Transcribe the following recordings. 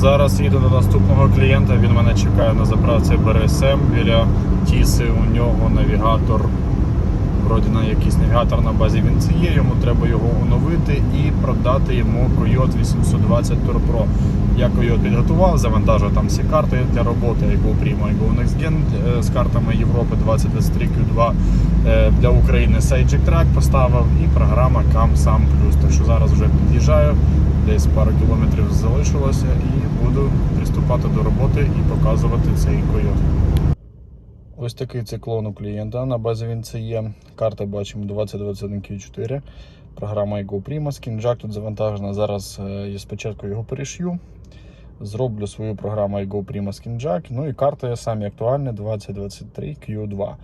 Зараз їду до наступного клієнта. Він мене чекає на заправці БРСМ біля Тіси. У нього навігатор. Вроді на якийсь навігатор на базі він це є. Йому треба його оновити і продати йому Coyote 820 Tour. Я Coyote підготував, завантажив там всі карти для роботи iGo Primo, iGo Next Gen е, з картами Європи 2023 Q2 е, для України Sage Track поставив і програма Cam Sam Plus. Так що зараз вже під'їжджаю, десь пару кілометрів залишилося і буду приступати до роботи і показувати цей койот. Ось такий циклон у клієнта. На базі він це є. Карта бачимо 2021 Q4. Програма iGo Prima. Скінджак тут завантажена. Зараз е, я спочатку його перешью. Зроблю свою програму iGo Prima Skinjack. Ну і карти самі актуальні 2023 Q2.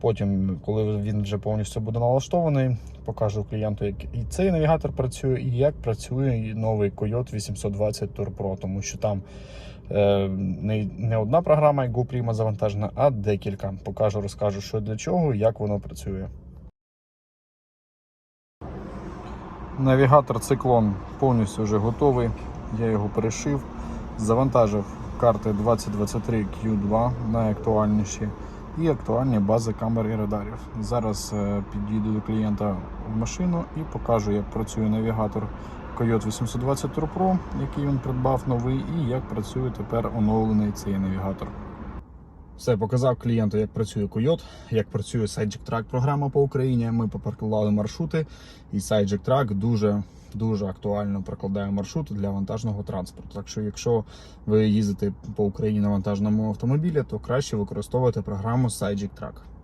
Потім, коли він вже повністю буде налаштований, покажу клієнту, як і цей навігатор працює, і як працює новий Coyote 820 Tour Pro, тому що там е, не, не одна програма iGo Prima завантажена, а декілька. Покажу, розкажу, що для чого і як воно працює. Навігатор циклон повністю вже готовий. Я його перешив, завантажив карти 2023 Q2 найактуальніші і актуальні бази камер і радарів. Зараз е, підійду до клієнта в машину і покажу, як працює навігатор Coyote 820 Tour Pro, який він придбав новий, і як працює тепер оновлений цей навігатор. Все, показав клієнту, як працює Coyote, як працює Sidejack Track програма по Україні. Ми поприкладали маршрути, і Sidejack Track дуже дуже актуально прокладає маршрути для вантажного транспорту. Так що, якщо ви їздите по Україні на вантажному автомобілі, то краще використовувати програму Track.